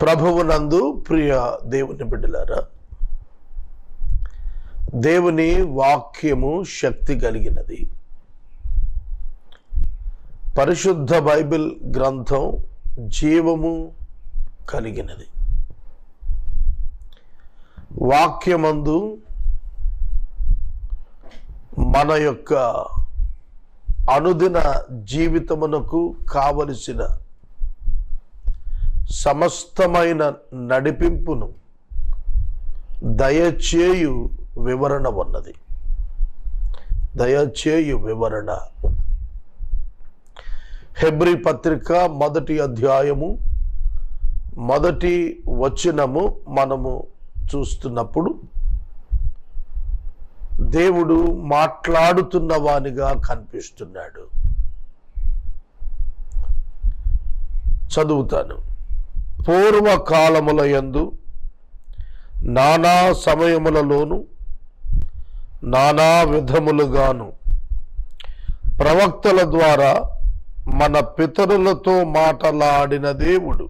ప్రభువునందు ప్రియ దేవుని బిడ్డలారా దేవుని వాక్యము శక్తి కలిగినది. పరిశుద్ధ బైబిల్ గ్రంథం జీవము కలిగినది. వాక్యమందు మన యొక్క అనుదిన జీవితమునకు కావలసిన సమస్తమైన నడిపింపును దయచేయు వివరణ ఉన్నది. దయచేయు వివరణ ఉన్నది. హెబ్రి పత్రిక మొదటి అధ్యాయము మొదటి వచనము మనము చూస్తున్నప్పుడు దేవుడు మాట్లాడుతున్నవానిగా కనిపిస్తున్నాడు. చదువుతాను. పూర్వకాలముల యందు నానా సమయములలోను నానా విధములుగాను ప్రవక్తల ద్వారా మన పితరులతో మాటలాడిన దేవుడు.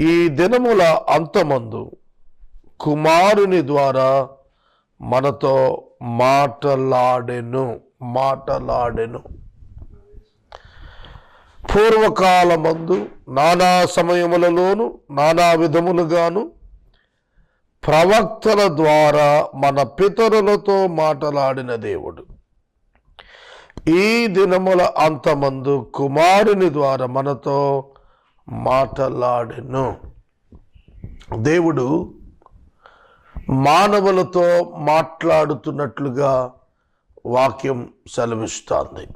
ఈ దినముల అంతమందు కుమారుని ద్వారా మనతో మాటలాడెను మాటలాడెను. పూర్వకాలమందు నానా సమయములలోను నానా విధములుగాను ప్రవక్తల ద్వారా మన పితరులతో మాటలాడిన దేవుడు. ఈ దినముల అంతమందు కుమారుని ద్వారా మనతో మాటలాడెను. దేవుడు మానవులతో మాట్లాడుతున్నట్లుగా వాక్యం సెలవిస్తోంది.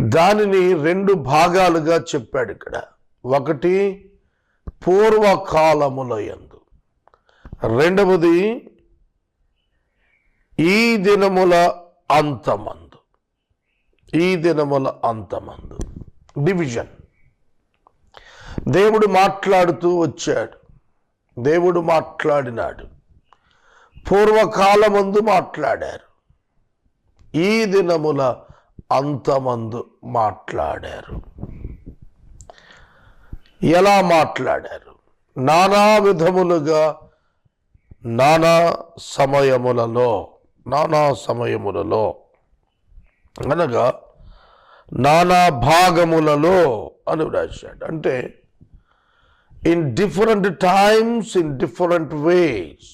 దానిని రెండు భాగాలుగా చెప్పాడు ఇక్కడ. ఒకటి పూర్వకాలముల యందు. రెండవది ఈ దినముల అంతమందు. ఈ దినముల అంతమందు. డివిజన్ దేవుడు మాట్లాడుతూ వచ్చాడు. దేవుడు మాట్లాడినాడు. పూర్వకాలమందు మాట్లాడారు. ఈ దినముల అంతమందు మాట్లాడారు. ఎలా మాట్లాడారు? నానా విధములుగా నానా సమయములలో నానా సమయములలో అనగా నానా భాగములలో అని రాశాడు అంటే in different times in different ways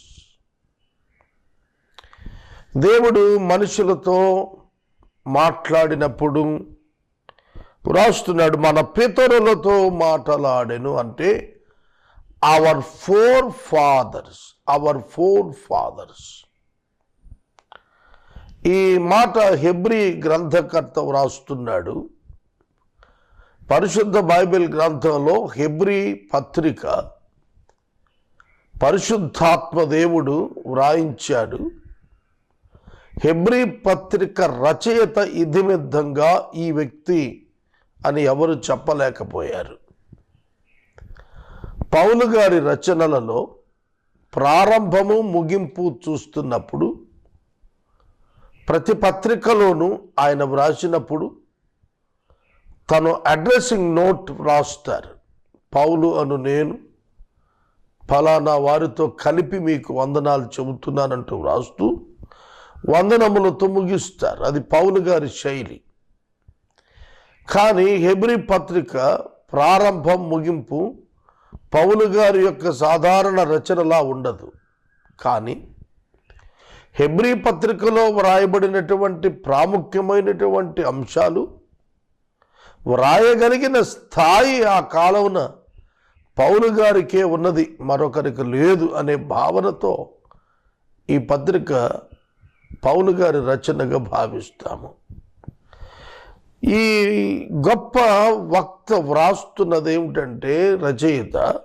దేవుడు మనుషులతో మాట్లాడినప్పుడు రాస్తున్నాడు మన పితరులతో మాట్లాడెను అంటే our forefathers our forefathers ఈ మాట హెబ్రి గ్రంథకర్త వ్రాస్తున్నాడు. పరిశుద్ధ బైబిల్ గ్రంథంలో హెబ్రి పత్రిక పరిశుద్ధాత్మ దేవుడు వ్రాయించాడు. హెబ్రి పత్రిక రచయిత ఇదిమిద్దంగా ఈ వ్యక్తి అని ఎవరు చెప్పలేకపోయారు. పౌలు గారి రచనలలో ప్రారంభము ముగింపు చూస్తున్నప్పుడు ప్రతి పత్రికలోనూ ఆయన వ్రాసినప్పుడు తను అడ్రస్సింగ్ నోట్ వ్రాస్తారు. పౌలు అను నేను ఫలానా వారితో కలిపి మీకు వందనాలు చెబుతున్నానంటూ వ్రాస్తూ వందనములతో ముగిస్తారు అది పౌలు గారి శైలి. కానీ హెబ్రి పత్రిక ప్రారంభం ముగింపు పౌలు గారి యొక్క సాధారణ రచనలా ఉండదు. కానీ హెబ్రి పత్రికలో వ్రాయబడినటువంటి ప్రాముఖ్యమైనటువంటి అంశాలు వ్రాయగలిగిన స్థాయి ఆ కాలమున పౌలు గారికే ఉన్నది. మరొకరికి లేదు అనే భావనతో ఈ పత్రిక పౌలు గారి రచనగా భావిస్తాము. ఈ గొప్ప వక్త వ్రాస్తున్నది ఏమిటంటే రచయిత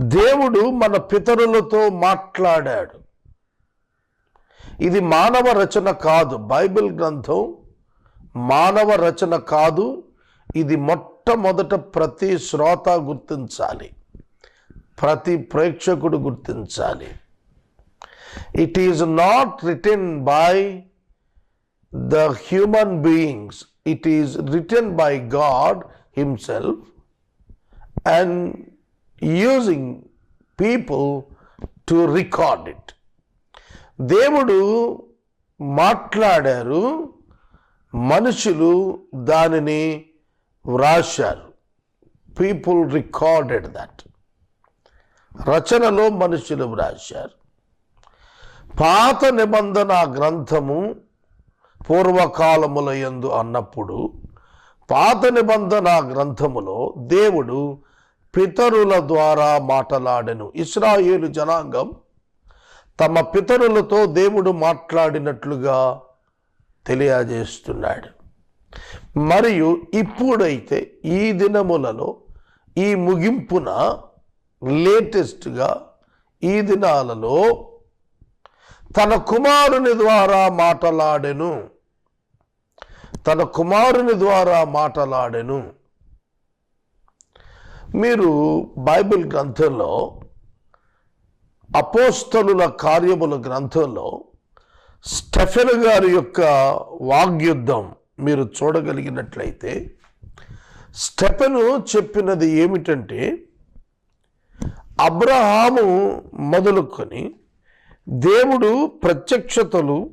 దేవుడు మన పితరులతో మాట్లాడాడు. ఇది మానవ రచన కాదు బైబిల్ గ్రంథం మానవ రచన కాదు ఇది మొట్టమొదట ప్రతి శ్రోత గుర్తించాలి ప్రతి ప్రేక్షకుడు గుర్తించాలి. It is not return by the human beings. It is written by God Himself and using people to record it. దేవుడు మాట్లాడారు మనుషులు దానిని వ్రాశారు పీపుల్ రికార్డెడ్ దట్ రచనలో మనుషులు వ్రాశారు పాత నిబంధన గ్రంథము పూర్వకాలములయందు అన్నప్పుడు పాత నిబంధన గ్రంథములో దేవుడు పితరుల ద్వారా మాట్లాడెను. ఇస్రాయేలు జనాంగం తమ పితరులతో దేవుడు మాట్లాడినట్లుగా తెలియజేస్తున్నాడు. మరియు ఇప్పుడైతే ఈ దినములలో ఈ ముగింపున లేటెస్ట్గా ఈ దినాలలో తన కుమారుని ద్వారా మాటలాడెను. తన కుమారుని ద్వారా మాటలాడెను. మీరు బైబిల్ గ్రంథంలో అపోస్తలుల కార్యముల గ్రంథంలో స్టెఫెన్ గారి యొక్క వాగ్యుద్ధం మీరు చూడగలిగినట్లయితే స్టెఫెను చెప్పినది ఏమిటంటే అబ్రహాము మొదలుకొని దేవుడు ప్రత్యక్షతలు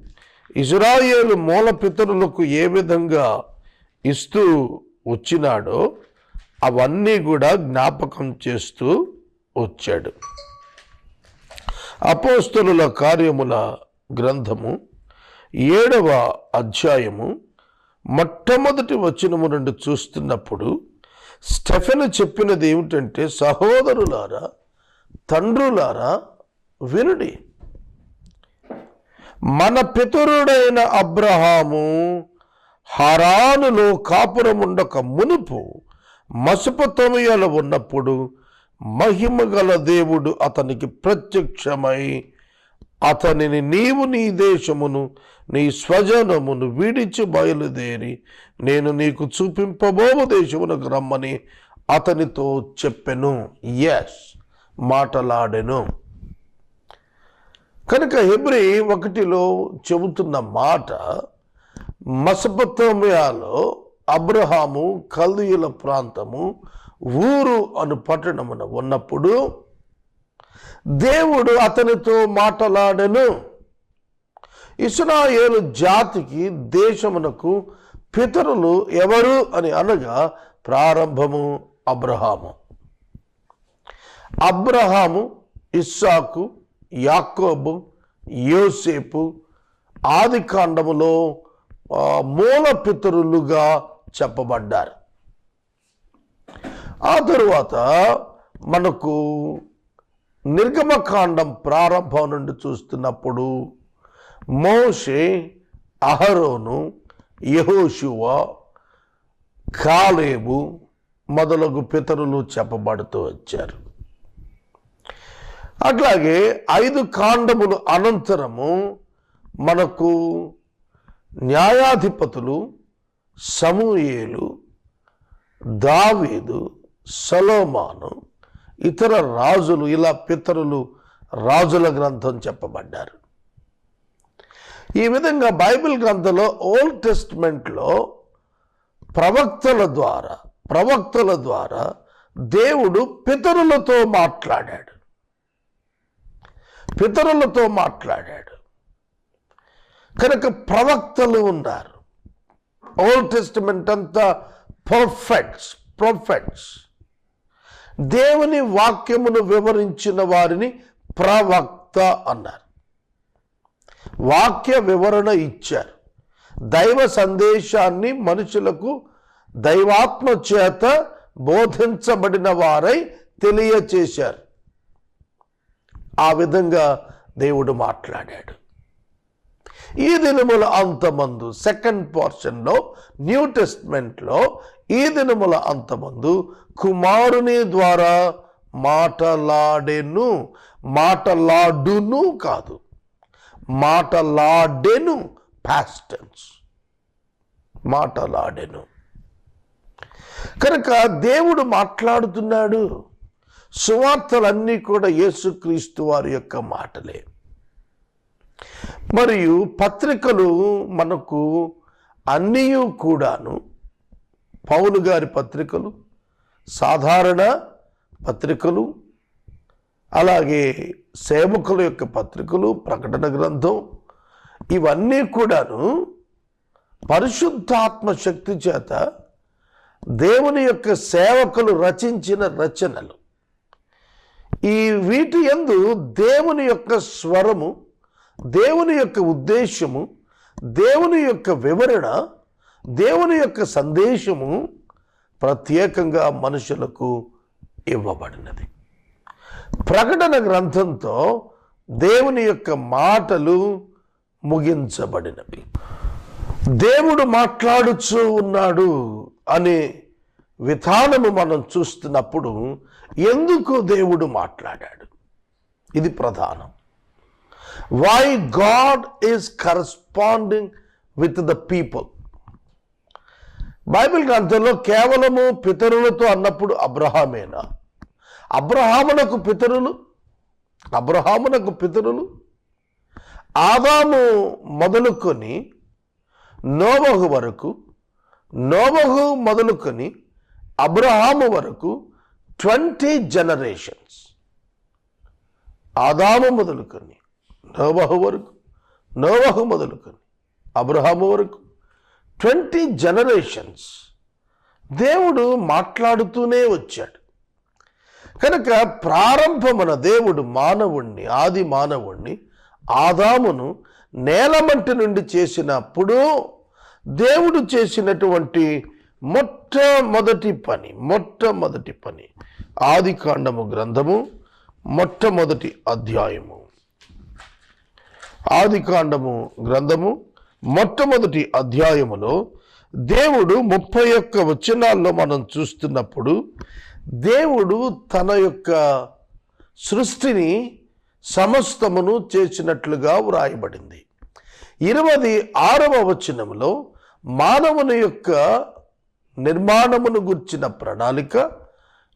ఇజ్రాయేలు మూల పితరులకు ఏ విధంగా ఇస్తూ వచ్చినాడో అవన్నీ కూడా జ్ఞాపకం చేస్తూ వచ్చాడు. అపోస్తలుల కార్యముల గ్రంథము ఏడవ అధ్యాయము మొట్టమొదటి వచనము నుండి చూస్తున్నప్పుడు స్టెఫెన్ చెప్పినది ఏమిటంటే సహోదరులారా తండ్రులారా వినుడి. మన పితరుడైన అబ్రహాము హరానులో కాపురముండక మునుపు మసుపతమయలు ఉన్నప్పుడు మహిమ గల దేవుడు అతనికి ప్రత్యక్షమై అతనిని నీవు నీ దేశమును నీ స్వజనమును విడిచి బయలుదేరి నేను నీకు చూపింపబోవు దేశమునకు రమ్మని అతనితో చెప్పెను. ఎస్ మాటలాడెను. కనుక హెబ్రి ఒకటిలో చెబుతున్న మాట మసపతోమియాలో అబ్రహాము కల్దీయుల ప్రాంతము ఊరు అను పట్టణమున ఉన్నప్పుడు దేవుడు అతనితో మాటలాడెను. ఇస్రాయేలు జాతికి దేశమునకు పితరులు ఎవరు? అని అనగా ప్రారంభము అబ్రహాము. అబ్రహాము ఇస్సాకు యాకోబు యోసేపు ఆది కాండములో మూల పితరులుగా చెప్పబడ్డారు. ఆ తరువాత మనకు నిర్గమకాండం ప్రారంభం నుండి చూస్తున్నప్పుడు మోషే అహరోను యహోషువ కాలేబు మొదలగు పితరులు చెప్పబడుతూ వచ్చారు. అట్లాగే ఐదు కాండములు అనంతరము మనకు న్యాయాధిపతులు సమూయేలు దావీదు సలోమాను ఇతర రాజులు ఇలా పితరులు రాజుల గ్రంథం చెప్పబడ్డారు. ఈ విధంగా బైబిల్ గ్రంథంలో ఓల్డ్ టెస్ట్మెంట్లో ప్రవక్తల ద్వారా ప్రవక్తల ద్వారా దేవుడు పితరులతో మాట్లాడాడు. పితరులతో మాట్లాడాడు. కనుక ప్రవక్తలు ఉన్నారు. ఓల్డ్ టెస్టిమెంట్ అంతా పర్ఫెక్ట్స్ ప్రొఫెక్ట్స్ దేవుని వాక్యమును వివరించిన వారిని ప్రవక్త అన్నారు. వాక్య వివరణ ఇచ్చారు. దైవ సందేశాన్ని మనుషులకు దైవాత్మ చేత బోధించబడిన వారై తెలియచేశారు. ఆ విధంగా దేవుడు మాట్లాడాడు. ఈ దినముల అంతమందు సెకండ్ పోర్షన్లో న్యూ టెస్ట్మెంట్లో ఈ దినముల అంతమందు కుమారుని ద్వారా మాటలాడెను. మాటలాడును కాదు. మాటలాడెను పాస్టెన్స్ మాటలాడెను. కనుక దేవుడు మాట్లాడుతున్నాడు. సువార్తలన్నీ కూడా యేసుక్రీస్తు వారి యొక్క మాటలే. మరియు పత్రికలు మనకు అన్నీ కూడాను పౌలు గారి పత్రికలు సాధారణ పత్రికలు అలాగే సేవకుల యొక్క పత్రికలు ప్రకటన గ్రంథం ఇవన్నీ కూడాను పరిశుద్ధాత్మ శక్తి చేత దేవుని యొక్క సేవకులు రచించిన రచనలు. ఈ వీటి యందు దేవుని యొక్క స్వరము దేవుని యొక్క ఉద్దేశము దేవుని యొక్క వివరణ దేవుని యొక్క సందేశము ప్రత్యేకంగా మనుషులకు ఇవ్వబడినది. ప్రకటన గ్రంథంతో దేవుని యొక్క మాటలు ముగించబడినవి. దేవుడు మాట్లాడుచూ ఉన్నాడు అనే విధానము మనం చూస్తున్నప్పుడు ఎందుకు దేవుడు మాట్లాడాడు? ఇది ప్రధానం. Why God is corresponding with the people Bible గ్రంథంలో కేవలము పితరులతో అన్నప్పుడు అబ్రహామేనా? అబ్రహామునకు పితరులు? అబ్రహామునకు పితరులు? ఆదాము మొదలుకొని నోబహు వరకు నోబహు మొదలుకొని అబ్రహాము వరకు ట్వంటీ జనరేషన్స్. ఆదాము మొదలుకొని నోవహు వరకు నోవహు మొదలుకొని అబ్రహాము వరకు ట్వంటీ జనరేషన్స్ దేవుడు మాట్లాడుతూనే వచ్చాడు. కనుక ప్రారంభమున దేవుడు మానవుణ్ణి ఆది మానవుణ్ణి ఆదామును నేలమంటి నుండి చేసినప్పుడు దేవుడు చేసినటువంటి మొట్టమొదటి పని మొట్టమొదటి పని ఆది కాండము గ్రంథము మొట్టమొదటి అధ్యాయము. ఆది కాండము గ్రంథము మొట్టమొదటి అధ్యాయములో దేవుడు ముప్పై ఒక్క వచనాల్లో మనం చూస్తున్నప్పుడు దేవుడు తన యొక్క సృష్టిని సమస్తమును చేసినట్లుగా వ్రాయబడింది. ఇరవది ఆరవ వచనంలో మానవుని యొక్క నిర్మాణమును గుర్చిన ప్రణాళిక.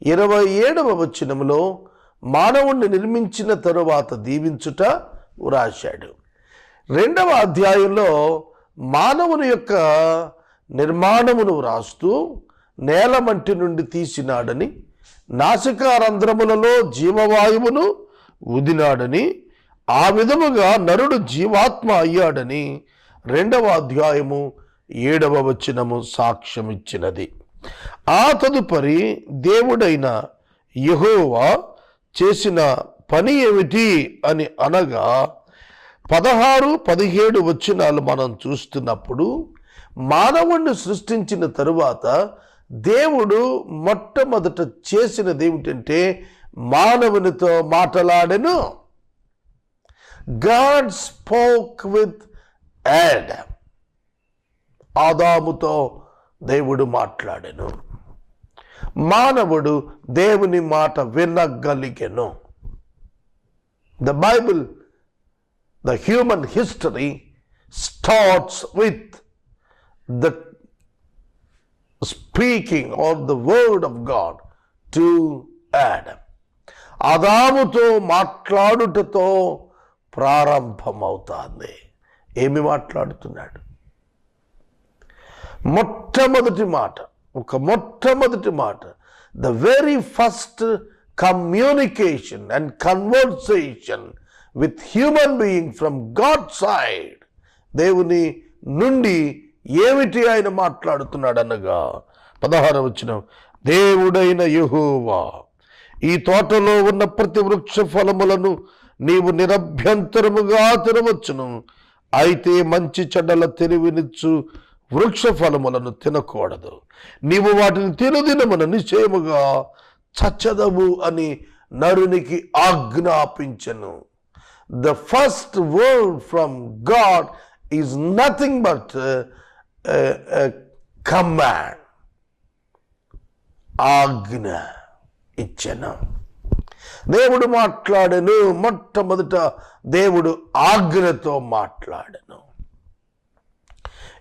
ఇరవై ఏడవ వచనంలో మానవుణ్ణి నిర్మించిన తరువాత దీవించుట వ్రాశాడు. రెండవ అధ్యాయంలో మానవుని యొక్క నిర్మాణమును వ్రాస్తూ నేలమంటి నుండి తీసినాడని నాసికారంధ్రములలో జీవవాయువును ఉదినాడని ఆ విధముగా నరుడు జీవాత్మ అయ్యాడని రెండవ అధ్యాయము ఏడవ వచనము సాక్ష్యమిచ్చినది. ఆ తదుపరి దేవుడైన యహోవా చేసిన పని ఏమిటి అని అనగా పదహారు పదిహేడు వచనాలు మనం చూస్తున్నప్పుడు మానవుణ్ణి సృష్టించిన తరువాత దేవుడు మొట్టమొదట చేసినది ఏమిటంటే మానవునితో మాట్లాడెను. గాడ్ స్పోక్ విత్ యాడమ్ ఆదాముతో దేవుడు మాట్లాడెను. మానవుడు దేవుని మాట వినగలిగెను. The Bible the human history starts with the speaking of the word of God to Adam అదాముతో మాట్లాడుటతో ప్రారంభమవుతుంది. ఏమి మాట్లాడుతున్నాడు? మొట్టమొదటి మాట ఒక మొట్టమొదటి మాట. The very first communication and conversation with human being from God side దేవుని నుండి ఏమిటి ఆయన మాట్లాడుతున్నాడు అనగా పదహార వచ్చిన దేవుడైన యహోవా ఈ తోటలో ఉన్న ప్రతి వృక్ష ఫలములను నీవు నిరభ్యంతరముగా తినవచ్చును. అయితే మంచి చెడ్డల తెలివినిచ్చు వృక్ష ఫలములను తినకూడదు. నీవు వాటిని తినదినమున నిశ్చయముగా చచ్చదవు అని నరునికి ఆజ్ఞాపించను. The first word from God is nothing but command ఆజ్ఞ ఇచ్చను. దేవుడు మాట్లాడను. మొట్టమొదట దేవుడు ఆజ్ఞతో మాట్లాడను.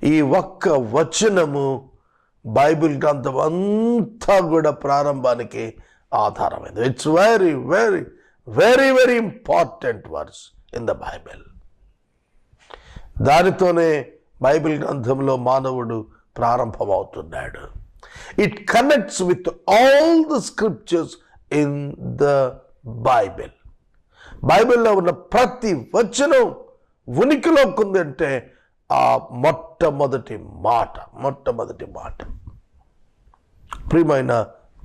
ఈ ఒక్క వచనము బైబిల్ గ్రంథం అంతా కూడా ప్రారంభానికి ఆధారమైంది. It's very very very very important words in the Bible దానితోనే బైబిల్ గ్రంథంలో మానవుడు ప్రారంభమవుతున్నాడు. It connects with all the scriptures in the Bible బైబిల్లో ఉన్న ప్రతి వచనం ఉనికిలోకి ఉందంటే ఆ మొట్టమొదటి మాట మొట్టమొదటి మాట. ప్రియమైన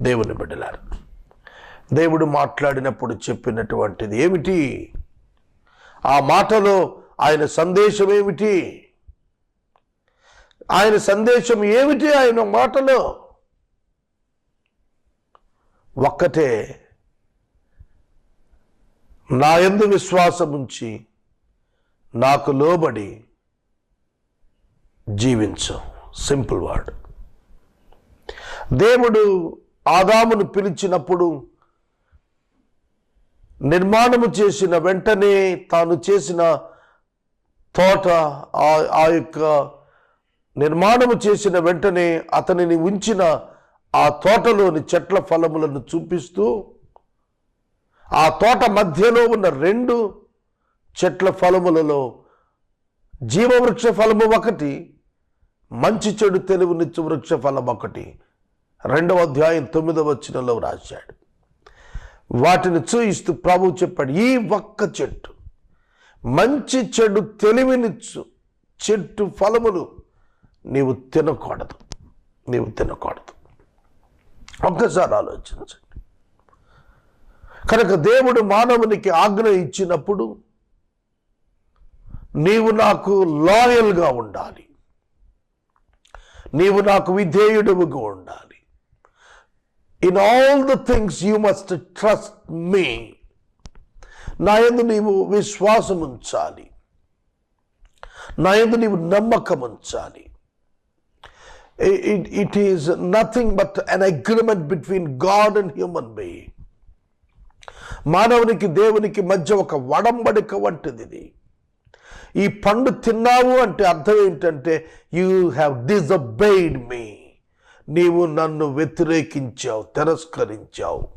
దేవుని బిడ్డలారు దేవుడు మాట్లాడినప్పుడు చెప్పినటువంటిది ఏమిటి? ఆ మాటలో ఆయన సందేశం ఏమిటి? ఆయన సందేశం ఏమిటి ఆయన మాటలో? ఒక్కటే నా యందు విశ్వాసం ఉంచి నాకు లోబడి జీవించు. Simple word. దేవుడు ఆదామును పిలిచినప్పుడు నిర్మాణము చేసిన వెంటనే తాను చేసిన తోట ఆ- ఆ యొక్క నిర్మాణము చేసిన వెంటనే అతనిని ఉంచిన ఆ తోటలోని చెట్ల ఫలములను చూపిస్తూ ఆ తోట మధ్యలో ఉన్న రెండు చెట్ల ఫలములలో జీవవృక్ష ఫలము ఒకటి మంచి చెడు తెలివినిచ్చు వృక్ష ఫలం ఒకటి. రెండవ అధ్యాయం తొమ్మిదవ వచనంలో రాశాడు వాటిని చూయిస్తూ ప్రభు చెప్పాడు ఈ ఒక్క చెట్టు మంచి చెడు తెలివినిచ్చు చెట్టు ఫలములు నీవు తినకూడదు. నీవు తినకూడదు. ఒక్కసారి ఆలోచించండి. కనుక దేవుడు మానవునికి ఆజ్ఞ ఇచ్చినప్పుడు నీవు నాకు లాయల్గా ఉండాలి. నీవు నాకు విధేయుడుగా ఉండాలి. In all the things you must trust me నా ఎందు నీవు విశ్వాసం ఉంచాలి. నా ఎందు నీవు నమ్మకం ఉంచాలి. It is nothing but an agreement between God and human being మానవునికి దేవునికి మధ్య ఒక వడంబడిక వంటిది ఇది ఈ పండు తిన్నావు అంటే అర్థం ఏంటంటే యూ హ్యావ్ డిజబెయిడ్ మీ నీవు నన్ను వ్యతిరేకించావు తిరస్కరించావు.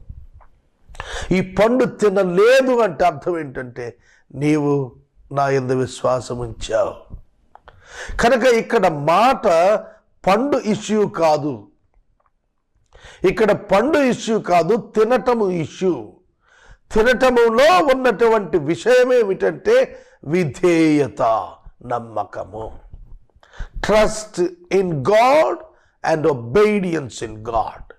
ఈ పండు తినలేదు అంటే అర్థం ఏంటంటే నీవు నా ఎందు విశ్వాసం ఉంచావు. కనుక ఇక్కడ మాట పండు ఇష్యూ కాదు. ఇక్కడ పండు ఇష్యూ కాదు తినటము ఇష్యూ. తినటములో ఉన్నటువంటి విషయం ఏమిటంటే విధేయత నమ్మకము. Trust in God and obedience in God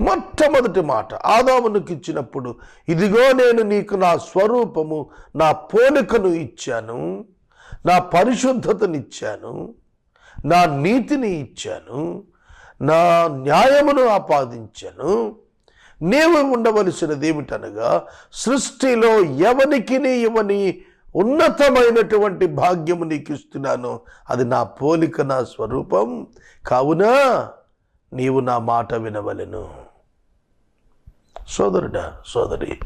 మొట్టమొదటి మాట ఆదామునికి ఇచ్చినప్పుడు ఇదిగో నేను నీకు నా స్వరూపము నా పోలికను ఇచ్చాను నా పరిశుద్ధతనిచ్చాను నా నీతిని ఇచ్చాను నా న్యాయమును ఆపాదించాను. నీవు ఉండవలసినది ఏమిటనగా సృష్టిలో ఎవరికి ఇవ్వని ఉన్నతమైనటువంటి భాగ్యము నీకు ఇస్తున్నాను అది నా పోలిక నా స్వరూపం. కావున నీవు నా మాట వినవలెను. సోదరుడా సోదరి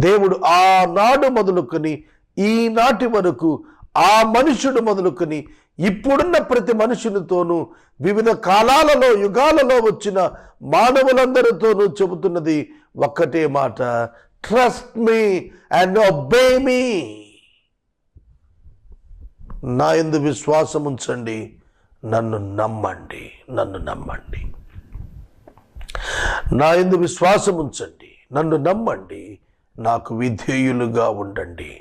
దేవుడు ఆనాడు మొదలుకొని ఈనాటి వరకు ఆ మనుషుడు మొదలుకొని ఇప్పుడున్న ప్రతి మనుషునితోనూ వివిధ కాలాలలో యుగాలలో వచ్చిన మానవులందరితోనూ చెబుతున్నది ఒక్కటే మాట. Trust me and obey me నా ఎందు విశ్వాసం ఉంచండి. నన్ను నమ్మండి. నన్ను నమ్మండి. నా ఎందు విశ్వాసం ఉంచండి. నన్ను నమ్మండి. నాకు విధేయులుగా ఉండండి.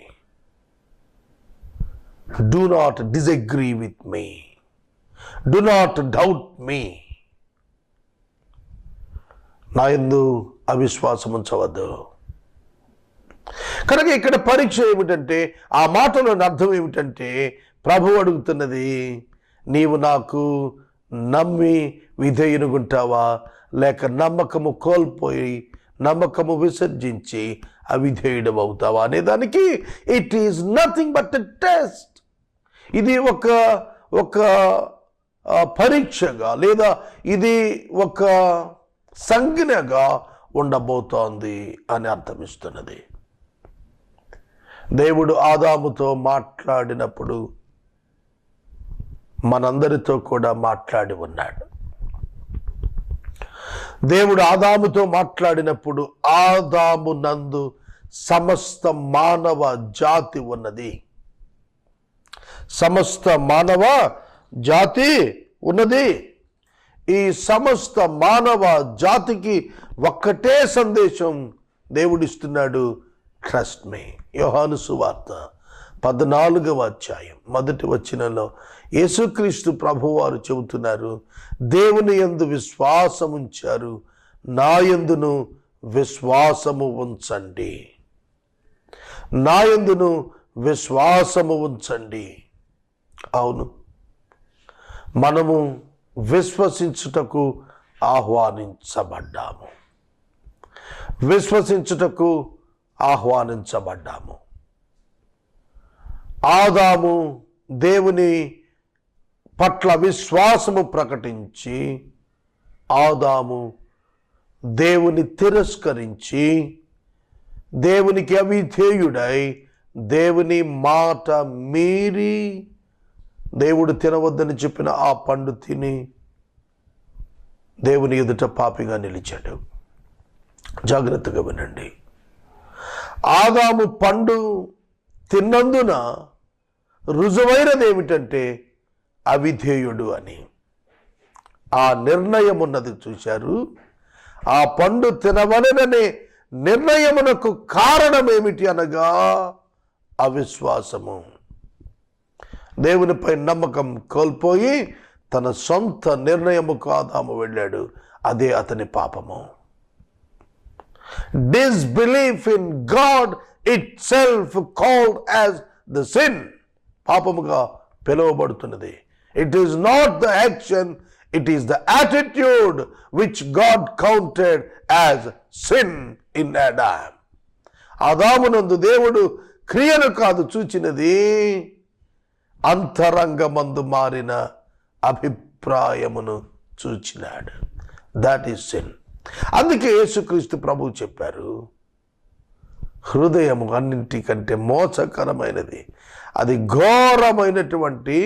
Do not disagree with me do not doubt me నా ఎందు అవిశ్వాసం ఉంచవద్దు. కనుక ఇక్కడ పరీక్ష ఏమిటంటే ఆ మాటలోని అర్థం ఏమిటంటే ప్రభు అడుగుతున్నది నీవు నాకు నమ్మి విధేయునుకుంటావా లేక నమ్మకము కోల్పోయి నమ్మకము విసర్జించి అవిధేయుడం అవుతావా? అనే దానికి it is nothing but a test ఇది ఒక ఒక పరీక్షగా లేదా ఇది ఒక సంజ్ఞగా ఉండబోతోంది అని అర్థమిస్తున్నది. దేవుడు ఆదాముతో మాట్లాడినప్పుడు మనందరితో కూడా మాట్లాడి ఉన్నాడు. దేవుడు ఆదాముతో మాట్లాడినప్పుడు ఆదాము నందు సమస్త మానవ జాతి ఉన్నది. సమస్త మానవ జాతి ఉన్నది. ఈ సమస్త మానవ జాతికి ఒక్కటే సందేశం దేవుడిస్తున్నాడు ట్రస్ట్ మీ యోహాను సువార్త పద్నాలుగవ అధ్యాయం మొదటి వచ్చినలో యేసుక్రీస్తు ప్రభువారు చెబుతున్నారు దేవుని ఎందు విశ్వాసం ఉంచారు నా ఎందును విశ్వాసము ఉంచండి. నా ఎందును విశ్వాసము ఉంచండి. అవును మనము విశ్వసించుటకు ఆహ్వానించబడ్డాము. విశ్వసించుటకు ఆహ్వానించబడ్డాము. ఆదాము దేవుని పట్ల విశ్వాసము ప్రకటించి ఆదాము దేవుని తిరస్కరించి దేవునికి అవిధేయుడై దేవుని మాట మీరి దేవుడు తినవద్దని చెప్పిన ఆ పండు తిని దేవుని ఎదుట పాపిగా నిలిచాడు. జాగ్రత్తగా వినండి. ఆదాము పండు తిన్నందున రుజువైనది ఏమిటంటే అవిధేయుడు అని. ఆ నిర్ణయం ఉన్నది చూశారు. ఆ పండు తినవలననే నిర్ణయమునకు కారణం ఏమిటి అనగా అవిశ్వాసము. దేవునిపై నమ్మకం కోల్పోయి తన సొంత నిర్ణయముకు ఆదాము వెళ్ళాడు. అదే అతని పాపము. Disbelief in God itself called as the sin పాపముగా పిలువబడుతున్నది. It is not the action it is the attitude which God counted as sin in Adam ఆదామునందు దేవుడు క్రియను కాదు చూచినది అంతరంగమందు మారిన అభిప్రాయమును చూచినాడు. దాట్ ఈస్ సిన్ అందుకే యేసుక్రీస్తు ప్రభు చెప్పారు హృదయం అన్నింటికంటే మోసకరమైనది. అది ఘోరమైనటువంటి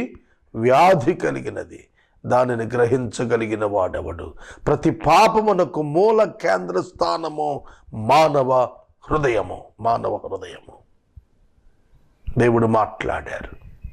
వ్యాధి కలిగినది. దానిని గ్రహించగలిగిన వాడెవడు? ప్రతి పాపమునకు మూల కేంద్ర స్థానము మానవ హృదయము మానవ హృదయము. దేవుడు మాట్లాడారు.